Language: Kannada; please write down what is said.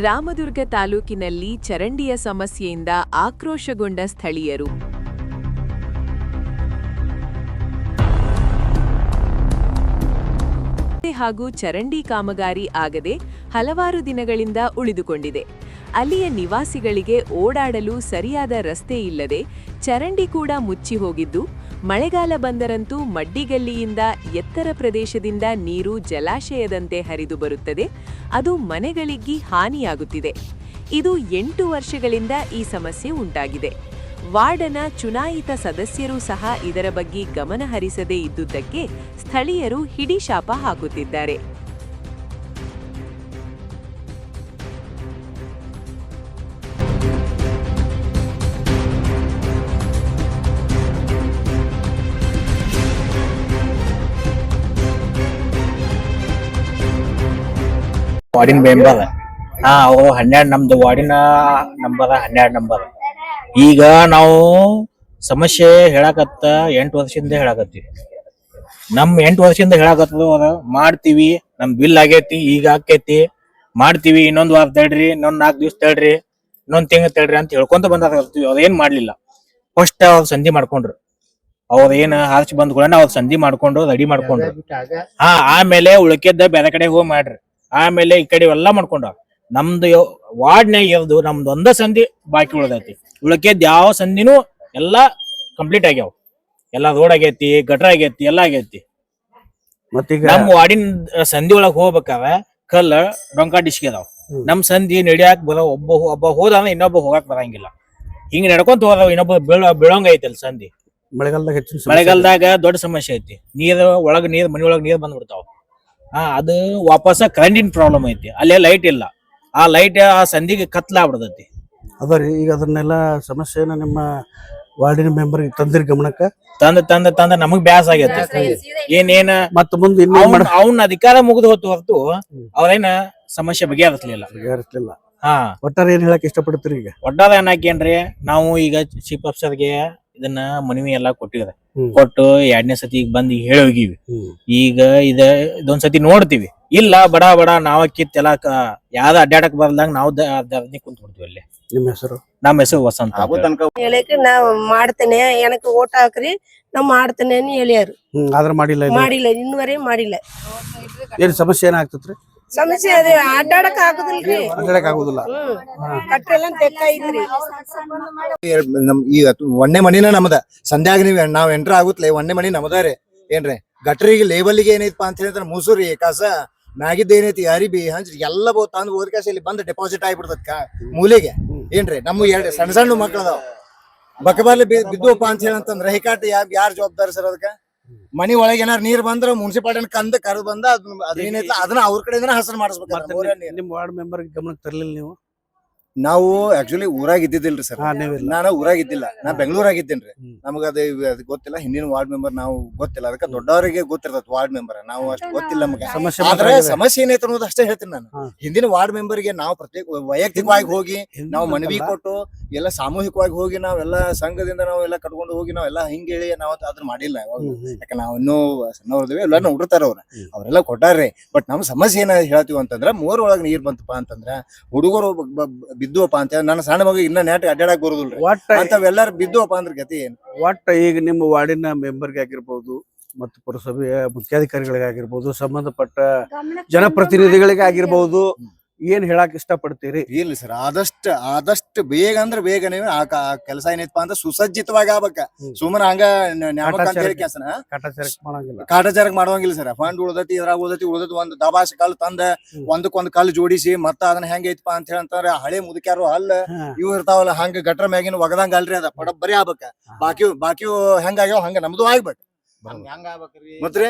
ರಾಮದುರ್ಗ ತಾಲೂಕಿನಲ್ಲಿ ಚರಂಡಿಯ ಸಮಸ್ಯೆಯಿಂದ ಆಕ್ರೋಶಗೊಂಡ ಸ್ಥಳೀಯರು. ಹಾಗೂ ಚರಂಡಿ ಕಾಮಗಾರಿ ಆಗದೆ ಹಲವಾರು ದಿನಗಳಿಂದ ಉಳಿದುಕೊಂಡಿದೆ. ಅಲ್ಲಿಯ ನಿವಾಸಿಗಳಿಗೆ ಓಡಾಡಲು ಸರಿಯಾದ ರಸ್ತೆ ಇಲ್ಲದೆ ಚರಂಡಿ ಕೂಡ ಮುಚ್ಚಿ ಹೋಗಿದ್ದು ಮಳೆಗಾಲ ಬಂದರಂತೂ ಮಡ್ಡಿಗಲ್ಲಿಯಿಂದ ಎತ್ತರ ಪ್ರದೇಶದಿಂದ ನೀರು ಜಲಾಶಯದಂತೆ ಹರಿದು ಬರುತ್ತದೆ. ಅದು ಮನೆಗಳಿಗೆ ಹಾನಿಯಾಗುತ್ತಿದೆ. ಇದು ಎಂಟು ವರ್ಷಗಳಿಂದ ಈ ಸಮಸ್ಯೆ ಉಂಟಾಗಿದೆ. ವಾರ್ಡನ ಚುನಾಯಿತ ಸದಸ್ಯರೂ ಸಹ ಇದರ ಬಗ್ಗೆ ಗಮನ ಹರಿಸದೇ ಇದ್ದುದಕ್ಕೆ ಸ್ಥಳೀಯರು ಹಿಡಿಶಾಪ ಹಾಕುತ್ತಿದ್ದಾರೆ. ವಾರ್ಡಿನ ಮೆಂಬರ್ ಹಾ ಅವು ಹನ್ನೆರಡು ನಮ್ದು ವಾರ್ಡಿನ ನಂಬರ್ ಹನ್ನೆರಡು ನಂಬರ್ ಈಗ ನಾವು ಸಮಸ್ಯೆ ಹೇಳಕತ್ತ ಎಂಟು ವರ್ಷದಿಂದ ಹೇಳಕತ್ತೀವಿ. ನಮ್ ಎಂಟು ವರ್ಷದಿಂದ ಹೇಳಕತ್ತದ ಮಾಡ್ತೀವಿ, ನಮ್ ಬಿಲ್ ಆಗೈತಿ, ಈಗ ಆಕೈತಿ. ಮಾಡ್ತೀವಿ, ಇನ್ನೊಂದ್ ವಾರ ತಡ್ರಿ, ಇನ್ನೊಂದ್ ನಾಲ್ಕು ದಿವ್ಸ ತಡ್ರಿ, ಇನ್ನೊಂದ್ ತಿಂಗ್ ತಡ್ರಿ ಅಂತ ಹೇಳ್ಕೊಂತ ಬಂದಾಕತ್ತೀವಿ ಏನ್ ಮಾಡ್ಲಿಲ್ಲ. ಫಸ್ಟ್ ಅವ್ರ ಸಂಧಿ ಮಾಡ್ಕೊಂಡ್ರು. ಅವ್ರ ಏನ್ ಹಾರ್ಚ್ ಬಂದ್ ಕೂಡ ಅವ್ರ ಸಂಧಿ ಮಾಡ್ಕೊಂಡು ರೆಡಿ ಮಾಡ್ಕೊಂಡ್ರು. ಹಾ, ಆಮೇಲೆ ಉಳ್ಕೆದ್ದ ಬೇರೆ ಕಡೆ ಹೋಗಿ ಮಾಡ್ರಿ. ಆಮೇಲೆ ಈ ಕಡೆ ಇವೆಲ್ಲ ಮಾಡ್ಕೊಂಡ. ನಮ್ದು ವಾರ್ಡ್ನ್ಯಾಗ ಇರೋದು ನಮ್ದು ಒಂದ ಸಂಧಿ ಬಾಕಿ ಉಳ್ದೈತಿ. ಉಳಕೇದ್ ಯಾವ ಸಂಧಿನೂ ಎಲ್ಲಾ ಕಂಪ್ಲೀಟ್ ಆಗ್ಯಾವ. ಎಲ್ಲಾ ರೋಡ್ ಆಗೈತಿ ಗಟ್ರ ಆಗೈತಿ ಎಲ್ಲಾ ಆಗೈತಿ. ಮತ್ತೀಗ ನಮ್ ವಾರ್ಡಿನ ಸಂಧಿ ಒಳಗ್ ಹೋಗ್ಬೇಕಾದ್ರೆ ಕಲ್ಲ ಡೊಂಕಾ ಡಿಸ್ಕಿ ಅದಾವ. ನಮ್ ಸಂಧಿ ನಡಿಯಾಕ ಬರೋ ಒಬ್ಬ ಒಬ್ಬ ಹೋದ ಇನ್ನೊಬ್ಬ ಹೋಗಾಕ್ ಬರಂಗಿಲ್ಲ. ಹಿಂಗ್ ನಡ್ಕೊಂತ ಹೋದಾವ ಇನ್ನೊಬ್ಬ ಬೀಳ ಬೀಳಂಗ ಐತಿ ಅಲ್ಲಿ ಸಂಧಿ. ಮಳೆಗಾಲದಾಗ ಹೆಚ್ಚು ಮಳೆಗಾಲದಾಗ ದೊಡ್ಡ ಸಮಸ್ಯೆ ಐತಿ. ನೀರ್ ಒಳಗ ನೀರ್ ಮನಿ ಒಳಗ ನೀರ್ ಬಂದ್ಬಿಡ್ತಾವ. ಹಾ ಅದು ವಾಪಸ್ ಕರೆಂಟಿನ ಪ್ರಾಬ್ಲಮ್ ಐತಿ. ಅಲ್ಲೇ ಲೈಟ್ ಇಲ್ಲ. ಆ ಲೈಟ್ ಆ ಸಂಧಿಗೆ ಕತ್ಲಾಗ್ಬಿಡ್ತೈತಿ. ಅದ ರೀ ಈಗ ಅದನ್ನೆಲ್ಲ ಸಮಸ್ಯೆನ ನಿಮ್ಮ ವಾರ್ಡಿನ ಮೆಂಬರ್ ತಂದಿರಿ ಗಮನಕ್ಕ? ತಂದ ತಂದ ತಂದ ನಮಗ್ ಬ್ಯಾಸ ಆಗೈತಿ. ಏನೇನ ಮತ್ತ ಮುಂದೆ ಇನ್ನೇನ್ ಅವ್ನ ಅವ್ನ ಅಧಿಕಾರ ಮುಗಿದು ಹೊತ್ತು ಹೊರತು ಅವ್ರೇನ ಸಮಸ್ಯೆ ಬಗೆಹರಿಸ್ಲಿಲ್ಲ. ಬಗೆಹರಿಸಲಿಲ್ಲ. ಹಾ. ಒಟ್ಟಾರೆ ಏನ್ ಹೇಳಕ್ ಇಷ್ಟಪಡ್ತೀರಿ ಈಗ? ಒಟ್ಟಾರೆ ಏನಾಕೇನ್ರಿ ನಾವು ಈಗ ಚೀಫ್ ಆಫೀಸರ್ಗೆ ಇದನ್ನ ಮನವಿ ಎಲ್ಲಾ ಕೊಟ್ಟಿದೆ ಕೊಟ್ಟು ಎರಡನೇ ಸತಿ ಈಗ ಬಂದ್ ಹೇಳಿ ಹೋಗಿವಿ. ಈಗ ಇದ ಇದೊಂದ್ ಸತಿ ನೋಡ್ತೀವಿ. ಇಲ್ಲ ಬಡ ಬಡ ನಾವ ಕಿತ್ ಎಲ್ಲ ಯಾವ್ದ ಅಡ್ಡಾಡಕ್ ಬರ್ದಂಗ ನಾವು ಧರಣಿ ಕುಂತ್ ಬಿಡ್ತೀವಿ ಅಲ್ಲಿ. ನಿಮ್ ಹೆಸರು? ನಮ್ಮ ಹೆಸರು ವಸಂತ ಹೇಳಕ್ ನಾವ್ ಮಾಡ್ತೇನೆ. ಎನಕ್ ಓಟ್ ಹಾಕ್ರಿ ನಾವ್ ಮಾಡ್ತೇನೆ ಹೇಳ್ಯಾರು. ಆದ್ರ ಮಾಡಿಲ್ಲ ಮಾಡಿಲ್ಲ ಇನ್ನುವರೆ ಮಾಡಿಲ್ಲ. ಏನ್ ಸಮಸ್ಯೆ ಏನಾಗ್ತತ್ರಿ ಸಮಸ್ಯೆ ಅದೇ ಅಡ್ಡಾಡಕ್ ಆಗುದಿಲ್ರಿ. ಆಗುದಿಲ್ಲ. ಕಟ್ಟೆಲ್ಲ ನಮ್ ಈಗ ಒಂದೇ ಮನಿನ ನಮ್ದ. ಸಂಧ್ಯಾಗ ನೀವ್ ನಾವ್ ಎಂಟ್ರ ಆಗುತ್ತಲೆ ಒಂದೇ ಮನಿ ನಮ್ದ ರೀ. ಏನ್ರಿ ಗಟ್ರಿಗೆ ಲೇಬಲ್ಗೆ ಏನೈತಪ್ಪ ಅಂತ ಹೇಳಿದ್ರೆ ಮುಸುರಿ ಕಸ ಮ್ಯಾಗಿದ್ದ ಏನೈತಿ ಅರಿಬಿ ಹಂಚ್ ಎಲ್ಲ ಬೋ ತಂದು ಹೋದ ಕಾಸ ಇಲ್ಲಿ ಬಂದ್ ಡೆಪಾಸಿಟ್ ಆಗ್ಬಿಡ್ತದ ಕಾ ಮೂಲೆಗೆ. ಏನ್ರಿ ನಮ್ಮ ಎರಡು ಸಣ್ಣ ಸಣ್ಣ ಮಕ್ಳು ಅದಾವ. ಬಕಬಾರ್ಲಿ ಬಿದ್ದುವಪ್ಪ ಅಂತ ಹೇಳಂತಂದ್ರೆ ಹಿಕಾಟ್ ಯಾ ಯಾರ್ ಜವಾಬ್ದಾರಿ ಸರ್ ಅದಕ್ಕ? ಮನಿ ಒಳಗೆ ಏನಾರ ನೀರ್ ಬಂದ್ರ ಮುನ್ಸಿಪಾಲಿಟಿ ಕಂದ ಕರೆದು ಬಂದ ಅದ್ ಅದೇನೈತಿ ಅದನ್ನ ಅವ್ರ ಕಡೆಯಿಂದ ಹಸನ್ ಮಾಡಿಸ್ಬೇಕು ನಿಮ್ ವಾರ್ಡ್ ಮೆಂಬರ್ ಗಮನಕ್ಕೆ ತರ್ಲಿಲ್ಲ ನೀವು? ನಾವು ಆಕ್ಚುಲಿ ಊರಾಗ ಇದ್ದಿದ್ದಿಲ್ರಿ ಸರ್ ಹಾ ನೀವಿಲ್ಲ ನಾನು ಊರಾಗ ಇದ್ದಿಲ್ಲ ನಾ ಬೆಂಗಳೂರಾಗ ಇದ್ದೇನ್ರಿ ಹ್ಮ್. ನಮಗ ಅದು ಅದು ಗೊತ್ತಿಲ್ಲ ಹಿಂದಿನ ವಾರ್ಡ್ ಮೆಂಬರ್ ನಾವು ಗೊತ್ತಿಲ್ಲ ಅದಕ್ಕೆ ದೊಡ್ಡವರಿಗೆ ಗೊತ್ತಿರ್ತದ ವಾರ್ಡ್ ಮೆಂಬರ್ ನಾವು ಅಷ್ಟು ಗೊತ್ತಿಲ್ಲ ನಮಗೆ ಸಮಸ್ಯೆ ಮಾತ್ರ ಆದ್ರೆ ಇದೆ. ಸಮಸ್ಯೆ ಏನೈತೆ ಅನ್ನೋದು ಅಷ್ಟೇ ಹೇಳ್ತೀನಿ ನಾನು ಹಾ. ಹಿಂದಿನ ವಾರ್ಡ್ ಮೆಂಬರ್ಗೆ ನಾವು ಪ್ರತ್ಯೇಕ ವೈಯಕ್ತಿಕವಾಗಿ ಹೋಗಿ ನಾವು ಮನವಿ. ಕೊಟ್ಟು ಎಲ್ಲ ಸಾಮೂಹಿಕವಾಗಿ ಹೋಗಿ ನಾವೆಲ್ಲ ಸಂಘದಿಂದ ನಾವೆಲ್ಲ ಕಟ್ಕೊಂಡು ಹೋಗಿ ನಾವೆಲ್ಲ ಹಿಂಗ ಹೇಳಿ ನಾವು ಅದನ್ನ ಮಾಡಿಲ್ಲ. ಹ್ಮ್, ಹ್ಮ್. ಯಾಕೆ ನಾವು ಇನ್ನೂ ಸಣ್ಣವ್ರದಿವಿ ಎಲ್ಲ ನೋಡಿರ್ತಾರ ಅವ್ರ ಹ್ಮ್. ಅವರೆಲ್ಲ ಕೊಟ್ಟಾರ್ರಿ ಬಟ್ ನಮ್ ಸಮಸ್ಯೆ ಏನ ಹೇಳ್ತೀವಿ ಅಂತಂದ್ರ ಮೂರ್ ಒಳಗ್ ನೀರ್ ಬಂತಪ್ಪ ಅಂತಂದ್ರ ಹುಡುಗರು ಬ- ಬ- ಬಿದ್ದುವಪ್ಪ ಅಂತ ಹೇಳಿ ನನ್ನ ಸಣ್ಣ ಮಗ ಇನ್ನ ನೆಟ್ ಅಡ್ಡಾಡಕ್ ಬರುದಿಲ್ರಿ. ಒಟ್ಟ ಅಂತವೆಲ್ಲಾರು ಬಿದ್ದುವಪ್ಪ ಅಂದ್ರ ಗತಿ ಏನ್? ಒಟ್ಟ ಈಗ ನಿಮ್ಮ ವಾರ್ಡಿನ ಮೆಂಬರ್ಗೆ ಆಗಿರ್ಬೋದು ಮತ್ತು ಪುರಸಭೆಯ ಮುಖ್ಯಾಧಿಕಾರಿಗಳಿಗಾಗಿರ್ಬೋದು ಸಂಬಂಧಪಟ್ಟ ಜನಪ್ರತಿನಿಧಿಗಳಿಗೆ ಆಗಿರ್ಬೋದು ಏನ್ ಹೇಳಕ್ ಇಷ್ಟಪಡ್ತೀರಿ? ಇಲ್ಲ ಸರ್ ಆದಷ್ಟು ಆದಷ್ಟು ಬೇಗ ಅಂದ್ರೆ ಬೇಗ ನೀವು ಆ ಕೆಲಸ ಏನೈತಪ್ಪ ಅಂದ್ರೆ ಸುಸಜ್ಜಿತವಾಗಿ ಆಗ್ಬೇಕ. ಹ್ಮ್. ಸುಮ್ಮನೆ ಹಂಗ ನ- ನ್ಯಾಮಕ ಅಂತ ಹೇಳಿ ಕೆಲ್ಸನ ಕಾಟಾಚಾರಕ್ ಮಾಡಂಗಿಲ್ಲ. ಮಾಡುವಂಗಿಲ್ಲ ಸರ್ ಫಂಡ್ ಉಳ್ದತಿ ಇದ್ರಾಗ ಉಳ್ದತಿ ಉಳ್ದತಿ ಒಂದ್ ದಬಾಸ್ ಕಲ್ ತಂದ ಹ್ಮ್. ಒಂದಕ್ಕೊಂದ್ ಕಲ್ಲು ಜೋಡಿಸಿ ಮತ್ತ ಅದನ್ನ ಹೆಂಗ ಐತಪ್ಪ ಅಂತ ಆ ಹಳೆ ಮುದುಕ್ಯಾರು ಅಲ್ಲ ಹಾ. ಇವ್ ಇರ್ತಾವಲ್ಲ ಹಂಗ ಗಟ್ರ ಮ್ಯಾಗಿನ ಒಗದಂಗ ಅಲ್ರಿ ಅದ ಪಡ ಬರೀ ಆಗ್ಬೇಕ. ಬಾಕಿ ಬಾಕಿ ಹೆಂಗಾಗ್ಯಾವ ಹಂಗ ನಮ್ದು ಆಗ್ಬೇಕು. ಮತ್ರಿ